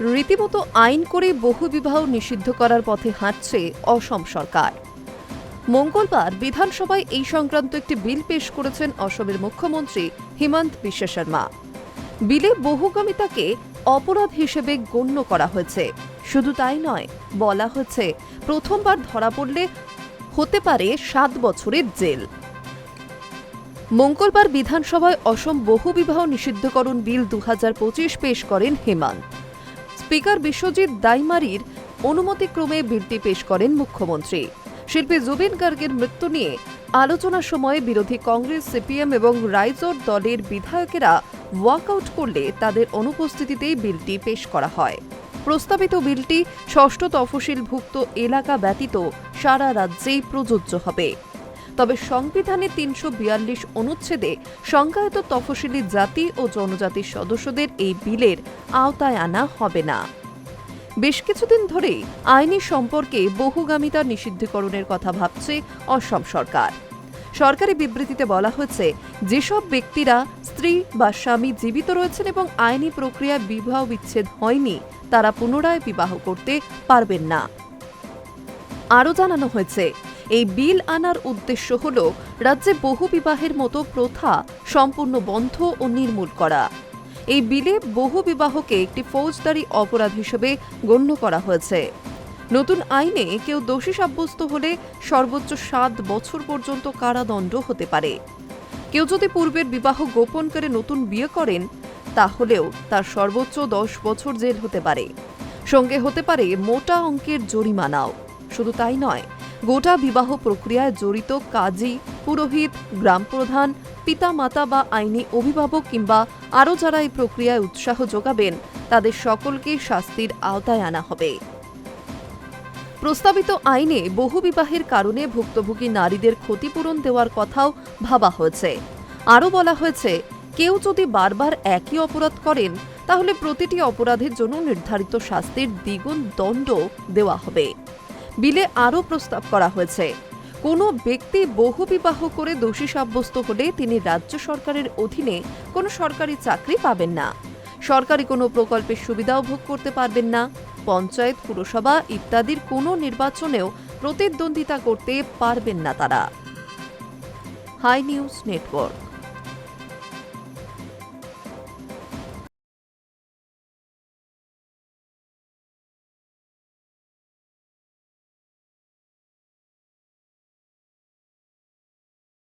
রীতিমতো আইন করে বহু বিবাহ নিষিদ্ধ করার পথে হাঁটছে অসম সরকার। মঙ্গলবার বিধানসভায় এই সংক্রান্ত একটি বিল পেশ করেছেন অসমের মুখ্যমন্ত্রী হিমন্ত বিশ্ব শর্মা। বিলে বহুগামিতাকে অপরাধ হিসেবে গণ্য করা হয়েছে। শুধু তাই নয়, বলা হয়েছে, প্রথমবার ধরা পড়লে হতে পারে সাত বছরের জেল। মঙ্গলবার বিধানসভায় অসম বহুবিবাহ নিষিদ্ধকরণ বিল দু হাজার পঁচিশ পেশ করেন হেমন্ত। স্পিকার বিশ্বজিৎ দাইমারির অনুমতিক্রমে বিলটি পেশ করেন মুখ্যমন্ত্রী। শিল্পী জুবিন গার্গের মৃত্যু নিয়ে আলোচনার সময় বিরোধী কংগ্রেস, সিপিএম এবং রাইজোর দলের বিধায়কেরা ওয়াকআউট করলে তাদের অনুপস্থিতিতেই বিলটি পেশ করা হয়। প্রস্তাবিত বিলটি ষষ্ঠ তফসিলভুক্ত এলাকা ব্যতীত সারা রাজ্যেই প্রযোজ্য হবে। তবে সংবিধানে তিনশো বিয়াল্লিশ অনুচ্ছেদে সংজ্ঞায়িত তফসিলি জাতি ও জনজাতির সদস্যদের এই বিলের আওতায় আনা হবে না। বেশ কিছুদিন ধরেই আইনি সম্পর্কে বহুগামিতা নিষিদ্ধকরণের কথা ভাবছে অসম সরকার। সরকারি বিবৃতিতে বলা হয়েছে, যেসব ব্যক্তিরা স্ত্রী বা স্বামী জীবিত রয়েছেন এবং আইনি প্রক্রিয়ায় বিবাহ বিচ্ছেদ হয়নি, তারা পুনরায় বিবাহ করতে পারবেন না। আরও জানানো হয়েছে এই বিল আনার উদ্দেশ্য হল রাজ্যে বহু বিবাহের মতো প্রথা সম্পূর্ণ বন্ধ ও নির্মূল করা। এই বিলে বহু বিবাহকে একটি ফৌজদারি অপরাধ হিসেবে গণ্য করা হয়েছে। নতুন আইনে কেউ দোষী সাব্যস্ত হলে সর্বোচ্চ সাত বছর পর্যন্ত কারাদণ্ড হতে পারে। কেউ যদি পূর্বের বিবাহ গোপন করে নতুন বিয়ে করেন, তাহলেও তার সর্বোচ্চ দশ বছর জেল হতে পারে। সঙ্গে হতে পারে মোটা অঙ্কের জরিমানাও। শুধু তাই নয় গোটা বিবাহ প্রক্রিয়ায় জড়িত কাজী, পুরোহিত, গ্রাম প্রধান পিতা মাতা বা আইনি অভিভাবক কিংবা আরও যারা এই প্রক্রিয়ায় উৎসাহ যোগাবেন, তাদের সকলকে শাস্তির আওতায় আনা হবে। প্রস্তাবিত আইনে বহুবিবাহের কারণে ভুক্তভোগী নারীদের ক্ষতিপূরণ দেওয়ার কথাও ভাবা হয়েছে। আরও বলা হয়েছে, কেউ যদি বারবার একই অপরাধ করেন, তাহলে প্রতিটি অপরাধের জন্য নির্ধারিত শাস্তির দ্বিগুণ দণ্ড দেওয়া হবে। বিলে আরও প্রস্তাব করা হয়েছে। কোনো ব্যক্তি বহু বিবাহ করে দোষী সাব্যস্ত হলে তিনি রাজ্য সরকারের অধীনে কোনো সরকারি চাকরি পাবেন না। সরকারি কোনো প্রকল্পের সুবিধাও ভোগ করতে পারবেন না। পঞ্চায়েত, পুরসভা ইত্যাদির কোনো নির্বাচনেও প্রতিদ্বন্দ্বিতা করতে পারবেন না তারা। High news network.